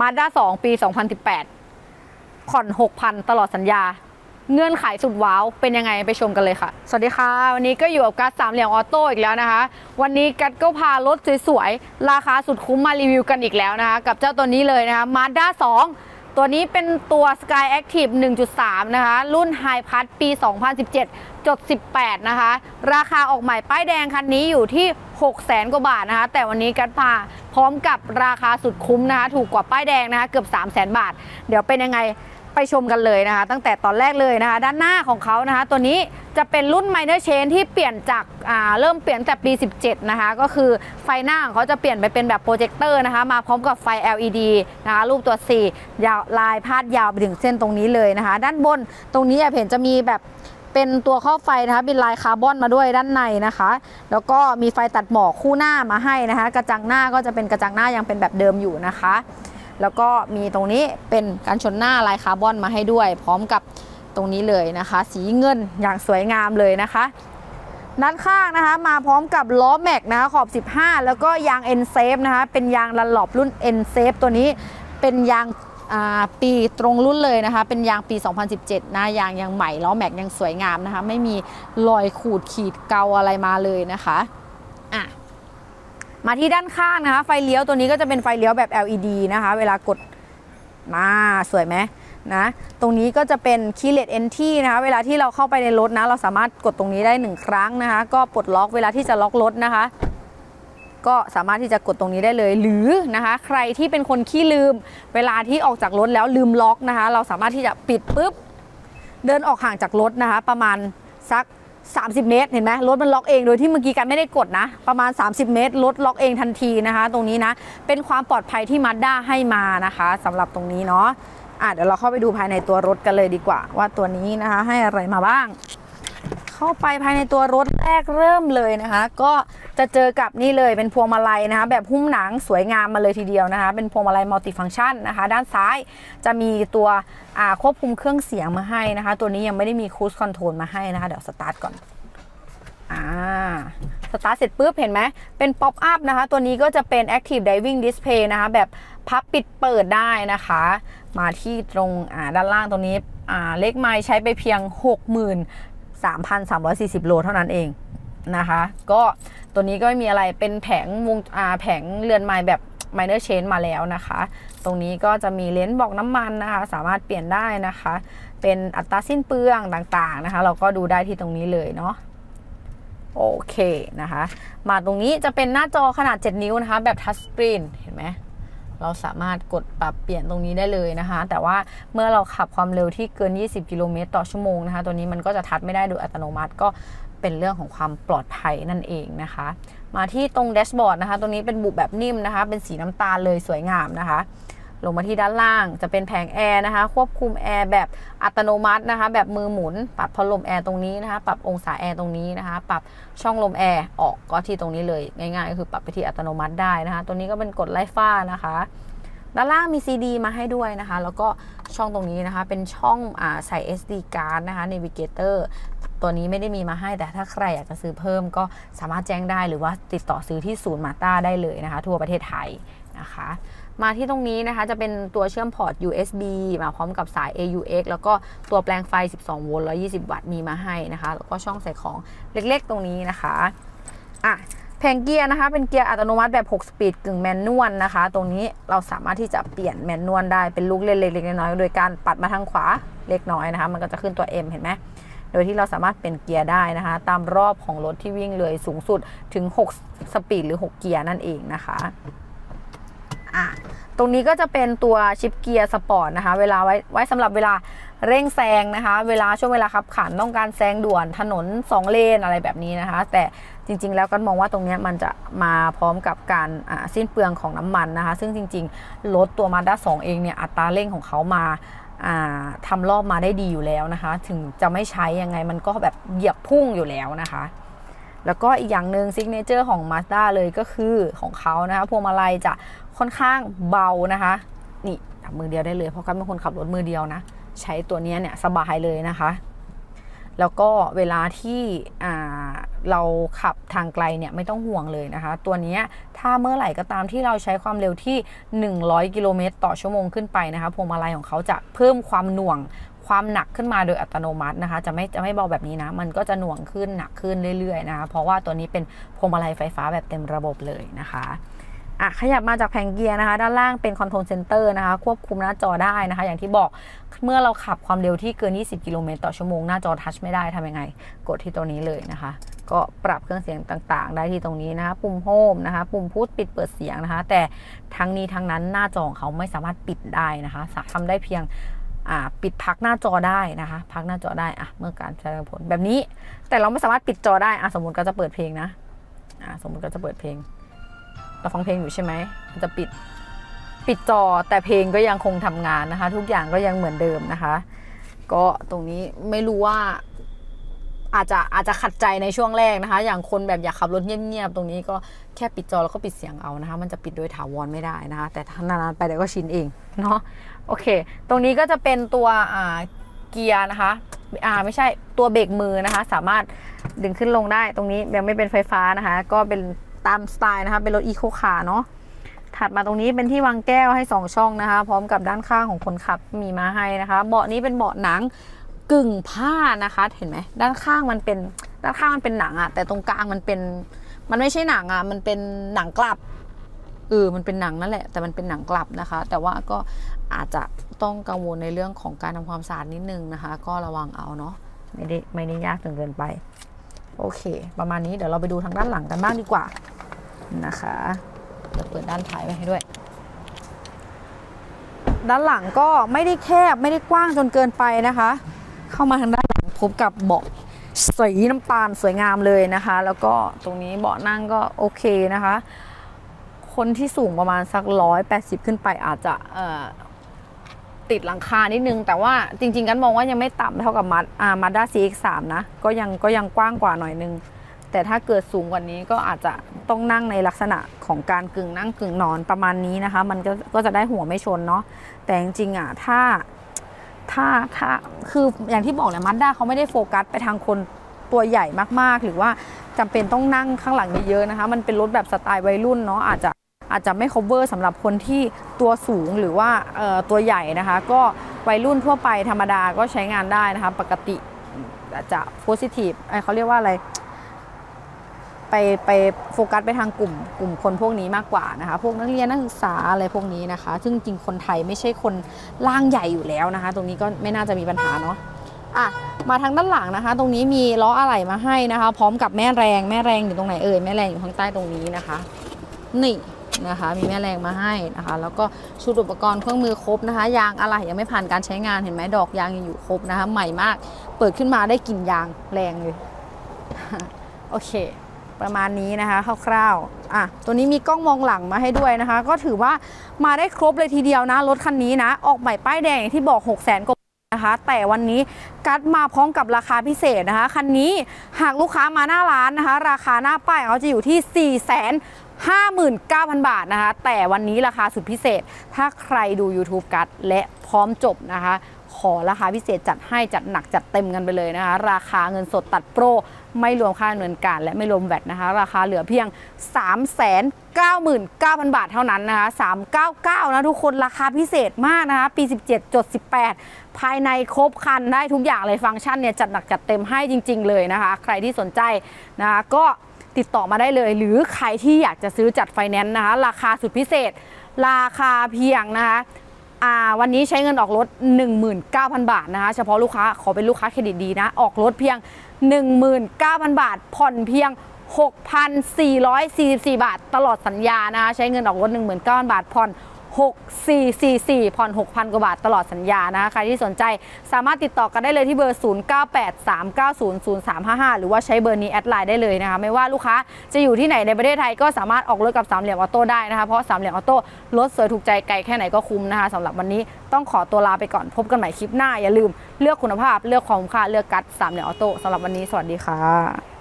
มาด้าสองปี 2018 ผ่อน 6,000 ตลอดสัญญา เงื่อนไขสุดว้าว เป็นยังไงไปชมกันเลยค่ะ สวัสดีค่ะ วันนี้ก็อยู่กับกัสสามเหลี่ยมออโต้อีกแล้วนะคะ วันนี้กัสก็พารถสวยๆ ราคาสุดคุ้มมารีวิวกันอีกแล้วนะคะ กับเจ้าตัวนี้เลยนะคะมาด้า2 ตัวนี้เป็นตัว Sky Active 1.3 นะคะ รุ่น High Pass ปี 2017จด18 นะคะ ราคาออกใหม่ป้ายแดงคันนี้อยู่ที่6 0แสนกว่าบาทนะคะ แต่วันนี้กัดพาพร้อมกับราคาสุดคุ้มนะคะ ถูกกว่าป้ายแดงนะคะ เกือบ 3 0 0แสนบาท เดี๋ยวเป็นยังไง ไปชมกันเลยนะคะ ตั้งแต่ตอนแรกเลยนะคะ ด้านหน้าของเขานะคะ ตัวนี้จะเป็นรุ่น Minor Chain ที่เปลี่ยนจากาเริ่มเปลี่ยนแต่ปี 17 นะคะ ก็คือไฟหน้าของเขาจะเปลี่ยนไปเป็นแบบโปรเจคเตอร์นะคะ มาพร้อมกับไฟ LED นะคะ รูปตัว C ยาวลายพาดยาวไปถึงเส้นตรงนี้เลยนะคะ ด้านบนตรงนี้แอบเห็นจะมีแบบเป็นตัวครอบไฟนะคะเป็นลายคาร์บอนมาด้วยด้านในนะคะ แล้วก็มีไฟตัดหมอกคู่หน้ามาให้นะคะ กระจังหน้าก็จะเป็นกระจังหน้ายังเป็นแบบเดิมอยู่นะคะ แล้วก็มีตรงนี้เป็นการชนหน้าลายคาร์บอนมาให้ด้วย พร้อมกับตรงนี้เลยนะคะ สีเงินอย่างสวยงามเลยนะคะด้านข้างนะคะมาพร้อมกับล้อแม็กนะคะขอบ 15 แล้วก็ยาง N Safe นะคะเป็นยางลันหลอบรุ่น N Safe ตัวนี้เป็นยางปีตรงรุ่นเลยนะคะ เป็นยางปี 2017 นะยางยังใหม่ล้อแม็กยังสวยงามนะคะ ไม่มีรอยขูดขีดเกาอะไรมาเลยนะคะ มาที่ด้านข้างนะคะ ไฟเลี้ยวตัวนี้ก็จะเป็นไฟเลี้ยวแบบ LED นะคะ เวลากดมาสวยไหมนะตรงนี้ก็จะเป็น keyless entry นะคะเวลาที่เราเข้าไปในรถนะ เราสามารถกดตรงนี้ได้หนึ่งครั้งนะคะ ก็ปลดล็อกเวลาที่จะล็อกรถนะคะ ก็สามารถที่จะกดตรงนี้ได้เลย หรือนะคะ ใครที่เป็นคนขี้ลืม เวลาที่ออกจากรถแล้วลืมล็อกนะคะ เราสามารถที่จะปิดปุ๊บ เดินออกห่างจากรถนะคะ ประมาณสัก 30 เมตร เห็นไหมรถมันล็อกเองโดยที่เมื่อกี้กันไม่ได้กดนะ ประมาณ 30 เมตรรถล็อกเองทันทีนะคะ ตรงนี้นะ เป็นความปลอดภัยที่มาด้าให้มานะคะสำหรับตรงนี้เนาะอะเดี๋ยวเราเข้าไปดูภายในตัวรถกันเลยดีกว่า ว่าตัวนี้นะคะ ให้อะไรมาบ้าง เข้าไปภายในตัวรถแรกเริ่มเลยนะคะ ก็จะเจอกับนี่เลยเป็นพวงมาลัยนะคะ แบบหุ้มหนังสวยงามมาเลยทีเดียวนะคะ เป็นพวงมาลัยมัลติฟังก์ชันนะคะ ด้านซ้ายจะมีตัวควบคุมเครื่องเสียงมาให้นะคะ ตัวนี้ยังไม่ได้มีคู e คอนโทรลมาให้นะคะ เดี๋ยวสตาร์ทก่อนอ่าสตาร์ทเสร็จปุ๊บเห็นไหมเป็นป๊อปอัพนะคะ ตัวนี้ก็จะเป็น Active Diving Display นะคะ แบบพับปิดเปิดได้นะคะ มาที่ตรงด้านล่างตรงนี้อ่าเลขไม้ใช้ไปเพียง 3,340 โลเท่านั้นเองนะคะ ก็ตัวนี้ก็ไม่มีอะไรเป็นแผงวงแผงเรือนไม้แบบ minor change มาแล้วนะคะ ตรงนี้ก็จะมีเลนส์บอกน้ำมันนะคะ สามารถเปลี่ยนได้นะคะ เป็นอัตราสิ้นเปลืองต่างๆนะคะ เราก็ดูได้ที่ตรงนี้เลยเนาะโอเคนะคะ มาตรงนี้จะเป็นหน้าจอขนาด 7 นิ้วนะคะ แบบทัชสกรีนเห็นไหม เราสามารถกดปรับเปลี่ยนตรงนี้ได้เลยนะคะ แต่ว่าเมื่อเราขับความเร็วที่เกิน 20 กิโลเมตรต่อชั่วโมงนะคะ ตัวนี้มันก็จะทัดไม่ได้โดยอัตโนมัติก็เป็นเรื่องของความปลอดภัยนั่นเองนะคะ มาที่ตรงแดชบอร์ดนะคะตรงนี้เป็นบุแบบนิ่มนะคะ เป็นสีน้ำตาลเลยสวยงามนะคะ ลงมาที่ด้านล่างจะเป็นแผงแอร์นะคะ ควบคุมแอร์แบบอัตโนมัตินะคะ แบบมือหมุน ปรับพัดลมแอร์ตรงนี้นะคะ ปรับองศาแอร์ตรงนี้นะคะ ปรับช่องลมแอร์ออกก็ที่ตรงนี้เลย ง่ายๆ ก็คือปรับไปที่อัตโนมัติได้นะคะ ตัวนี้ก็เป็นกดไล่ฟ้านะคะ ด้านล่างมี CD มาให้ด้วยนะคะ แล้วก็ช่องตรงนี้นะคะ เป็นช่องอใส่ SD card นะคะ Navigator ตัวนี้ไม่ได้มีมาให้แต่ถ้าใครอยากจะซื้อเพิ่มก็สามารถแจ้งได้หรือว่าติดต่อซื้อที่ศูนย์มาต้าได้เลยนะคะ ทั่วประเทศไทยนะคะ มาที่ตรงนี้นะคะ จะเป็นตัวเชื่อมพอร์ต USB มาพร้อมกับสาย AUX แล้วก็ตัวแปลงไฟ 12 โวลต์ 120 วัตต์มีมาให้นะคะ แล้วก็ช่องใส่ของเล็กๆ ตรงนี้นะคะอะแผงเกียร์นะคะ เป็นเกียร์อัตโนมัติแบบ 6 สปีดกึ่งแมนนวลนะคะ ตรงนี้เราสามารถที่จะเปลี่ยนแมนนวลได้เป็นลูกเล็กๆน้อยๆโดยการปัดมาทางขวาเล็กน้อยนะคะ มันก็จะขึ้นตัว M เห็นไหมโดยที่เราสามารถเปลี่ยนเกียร์ได้นะคะ ตามรอบของรถที่วิ่งเลยสูงสุดถึง 6 สปีดหรือ 6 เกียร์นั่นเองนะคะ อะตรงนี้ก็จะเป็นตัวชิปเกียร์สปอร์ตนะคะ เวลาไว้ไว้สำหรับเวลาเร่งแซงนะคะ เวลาช่วงเวลาขับขันต้องการแซงด่วนถนน 2 เลนอะไรแบบนี้นะคะ แต่จริง ๆ แล้วก็มองว่าตรงนี้มันจะมาพร้อมกับการสิ้นเปลืองของน้ำมันนะคะ ซึ่งจริง ๆ รถตัว Mazda 2เองเนี่ยอัตราเร่งของเขามาอ่าทำรอบมาได้ดีอยู่แล้วนะคะ ถึงจะไม่ใช้ยังไงมันก็แบบเหยียบพุ่งอยู่แล้วนะคะ แล้วก็อีกอย่างหนึ่งซิกเนเจอร์ของ Mazda เลยก็คือของเขานะคะพวงมาลัยจะค่อนข้างเบานะคะ นี่มือเดียวได้เลย เพราะกันเป็นคนขับรถมือเดียวนะ ใช้ตัวนี้เนี่ยสบายเลยนะคะ แล้วก็เวลาที่เราขับทางไกลเนี่ยไม่ต้องห่วงเลยนะคะ ตัวนี้ถ้าเมื่อไหร่ก็ตามที่เราใช้ความเร็วที่ 100 กิโลเมตรต่อชั่วโมงขึ้นไปนะคะพวงมาลัยของเขาจะเพิ่มความหน่วง ความหนักขึ้นมาโดยอัตโนมัตินะคะ จะไม่จะไม่เบาแบบนี้นะ มันก็จะหน่วงขึ้นหนักขึ้นเรื่อยๆนะคะ เพราะว่าตัวนี้เป็นพวงมาลัยไฟฟ้าแบบเต็มระบบเลยนะคะอะขยับมาจากแผงเกียร์นะคะ ด้านล่างเป็นคอนโทรลเซนเตอร์นะคะ ควบคุมหน้าจอได้นะคะ อย่างที่บอกเมื่อเราขับความเร็วที่เกิน 20 กิโลเมตรต่อชั่วโมง หน้าจอทัชไม่ได้ทำยังไง กดที่ตัวนี้เลยนะคะ ก็ปรับเครื่องเสียงต่างๆ ได้ที่ตรงนี้นะคะ ปุ่มโฮมนะคะ ปุ่มพูดปิดเปิดเสียงนะคะ แต่ทั้งนี้ทั้งนั้นหน้าจอของเขาไม่สามารถปิดได้นะคะสามารถทำได้เพียง ปิดพักหน้าจอได้นะคะ พักหน้าจอได้อะเมื่อการแสดงผลแบบนี้ แต่เราไม่สามารถปิดจอได้อะสมมติก็จะเปิดเพลงนะอะสมมติก็จะเปิดเพลง เราฟังเพลงอยู่ใช่ไหมมันจะปิดปิดจอแต่เพลงก็ยังคงทำงานนะคะ ทุกอย่างก็ยังเหมือนเดิมนะคะ ก็ตรงนี้ไม่รู้ว่าอาจจะอาจจะขัดใจในช่วงแรกนะคะ อย่างคนแบบอยากขับรถเงียบๆตรงนี้ก็แค่ปิดจอแล้วก็ปิดเสียงเอานะคะ มันจะปิดโดยถาวรไม่ได้นะคะ แต่ถ้านานๆไปเดี๋ยวก็ชินเองเนาะ โอเค ตรงนี้ก็จะเป็นตัวเกียร์นะคะอ่าไม่ใช่ตัวเบรกมือนะคะ สามารถดึงขึ้นลงได้ตรงนี้ยังไม่เป็นไฟฟ้านะคะ ก็เป็นตามสไตล์นะคะ เป็นรถอีโคคาร์เนาะถัดมาตรงนี้เป็นที่วางแก้วให้ 2 ช่องนะคะ พร้อมกับด้านข้างของคนขับมีมาให้นะคะ เบาะนี้เป็นเบาะหนังกึ่งผ้านะคะ เห็นไหมด้านข้างมันเป็นด้านข้างมันเป็นหนังอะแต่ตรงกลางมันเป็น มันไม่ใช่หนังอะมันเป็นหนังกลับ ออมันเป็นหนังนั่นแหละ แต่มันเป็นหนังกลับนะคะ แต่ว่าก็อาจจะต้องกังวลในเรื่องของการทำความสะอาดนิดนึงนะคะ ก็ระวังเอาเนาะไม่ได้ไม่ได้ยากจนเกินไป โอเค ประมาณนี้เดี๋ยวเราไปดูทางด้านหลังกันบ้างดีกว่านะคะเดี๋ยวเปิดด้านท้ายไว้ให้ด้วย ด้านหลังก็ไม่ได้แคบไม่ได้กว้างจนเกินไปนะคะ เข้ามาทางด้านหลังพบกับเบาะสีน้ำตาลสวยงามเลยนะคะ แล้วก็ตรงนี้เบาะนั่งก็โอเคนะคะ คนที่สูงประมาณสักร้อยแปดสิบขึ้นไปอาจจะติดหลังคานิดนึง แต่ว่าจริง ๆ กันมองว่ายังไม่ต่ำเท่ากับมัดอ่ามาด้า CX3 นะ ก็ยังก็ยังกว้างกว่าหน่อยนึง แต่ถ้าเกิดสูงกว่านี้ก็อาจจะต้องนั่งในลักษณะของการกึ่งนั่งกึ่งนอนประมาณนี้นะคะ มันก็ก็จะได้หัวไม่ชนเนาะแต่จริงๆอะถ้าถ้าถ้าคืออย่างที่บอกแหละมัดด้าเขาไม่ได้โฟกัสไปทางคนตัวใหญ่มากๆ หรือว่าจำเป็นต้องนั่งข้างหลังเยอะๆนะคะ มันเป็นรถแบบสไตล์วัยรุ่นเนาะอาจจะ อาจจะไม่ cover สำหรับคนที่ตัวสูงหรือว่าตัวใหญ่นะคะ ก็วัยรุ่นทั่วไปธรรมดาก็ใช้งานได้นะคะ ปกติอาจจะ positive เอ้ยเขาเรียกว่าอะไร ไปไปโฟกัสไปทางกลุ่มกลุ่มคนพวกนี้มากกว่านะคะ พวกนักเรียนนักศึกษาอะไรพวกนี้นะคะ ซึ่งจริงคนไทยไม่ใช่คนร่างใหญ่อยู่แล้วนะคะ ตรงนี้ก็ไม่น่าจะมีปัญหาเนาะอะมาทางด้านหลังนะคะ ตรงนี้มีล้ออะไหล่มาให้นะคะ พร้อมกับแม่แรงแม่แรงอยู่ตรงไหนเอ่ยแม่แรงอยู่ข้างใต้ตรงนี้นะคะ นี่ นะคะ มีแม่แรงมาให้นะคะ แล้วก็ชุดอุปกรณ์เครื่องมือครบนะคะ ยางอะไหล่ยังไม่ผ่านการใช้งานเห็นไหมดอกยางยังอยู่ครบนะคะ ใหม่มาก เปิดขึ้นมาได้กลิ่นยางแรงเลย โอเค ประมาณนี้นะคะคร่าวๆอะตัวนี้มีกล้องมองหลังมาให้ด้วยนะคะ ก็ถือว่ามาได้ครบเลยทีเดียวนะรถคันนี้นะ ออกใหม่ป้ายแดงอย่างที่บอก 6 0 0 0 0กว่านะคะแต่วันนี้กัดมาพร้อมกับราคาพิเศษนะคะ คันนี้หากลูกค้ามาหน้าร้านนะคะ ราคาหน้าป้ายเขาจะอยู่ที่4 5 9 0 0 0 บาทนะคะ แต่วันนี้ราคาสุดพิเศษ ถ้าใครดู YouTube กัดและพร้อมจบนะคะ ขอราคาพิเศษจัดให้จัดหนักจัดเต็มกันไปเลยนะคะ ราคาเงินสดตัดโปร ไม่รวมค่าดำเนินการ และไม่รวมแวตนะคะ ราคาเหลือเพียง 3 9 9 0 0 0 บาทเท่านั้นนะคะ 399 นะทุกคน ราคาพิเศษมากนะคะ ปี 17จด18 ภายในครบคันได้ทุกอย่างเลยฟังก์ชันเนี่ยจัดหนักจัดเต็มให้จริง ๆ เลยนะคะ ใครที่สนใจนะคะก็ ติดต่อมาได้เลย หรือใครที่อยากจะซื้อจัดไฟแนนซ์นะคะ ราคาสุดพิเศษ ราคาเพียงนะคะวันนี้ใช้เงินออกรถ 19,000 บาทนะคะ เฉพาะลูกค้าขอเป็นลูกค้าเครดิตดีนะ ออกรถเพียง 19,000 บาท ผ่อนเพียง 6,444 บาท ตลอดสัญญานะคะใช้เงินออกรถ 19,000 บาทผ่อน 6444 ผ่อน 6,000 กว่าบาทตลอดสัญญานะคะใครที่สนใจสามารถติดต่อกันได้เลยที่เบอร์ 0983900355 หรือว่าใช้เบอร์นี้แอดไลน์ได้เลยนะคะ ไม่ว่าลูกค้าจะอยู่ที่ไหนในประเทศไทยก็สามารถออกรถกับสามเหลี่ยมออโต้ได้นะคะ เพราะสามเหลี่ยมออโต้รถสวยถูกใจไกลแค่ไหนก็คุ้มนะคะสำหรับวันนี้ต้องขอตัวลาไปก่อนพบกันใหม่คลิปหน้าอย่าลืมเลือกคุณภาพเลือกความคุ้มค่าเลือกกัดสามเหลี่ยมออโต้สำหรับวันนี้สวัสดีค่ะ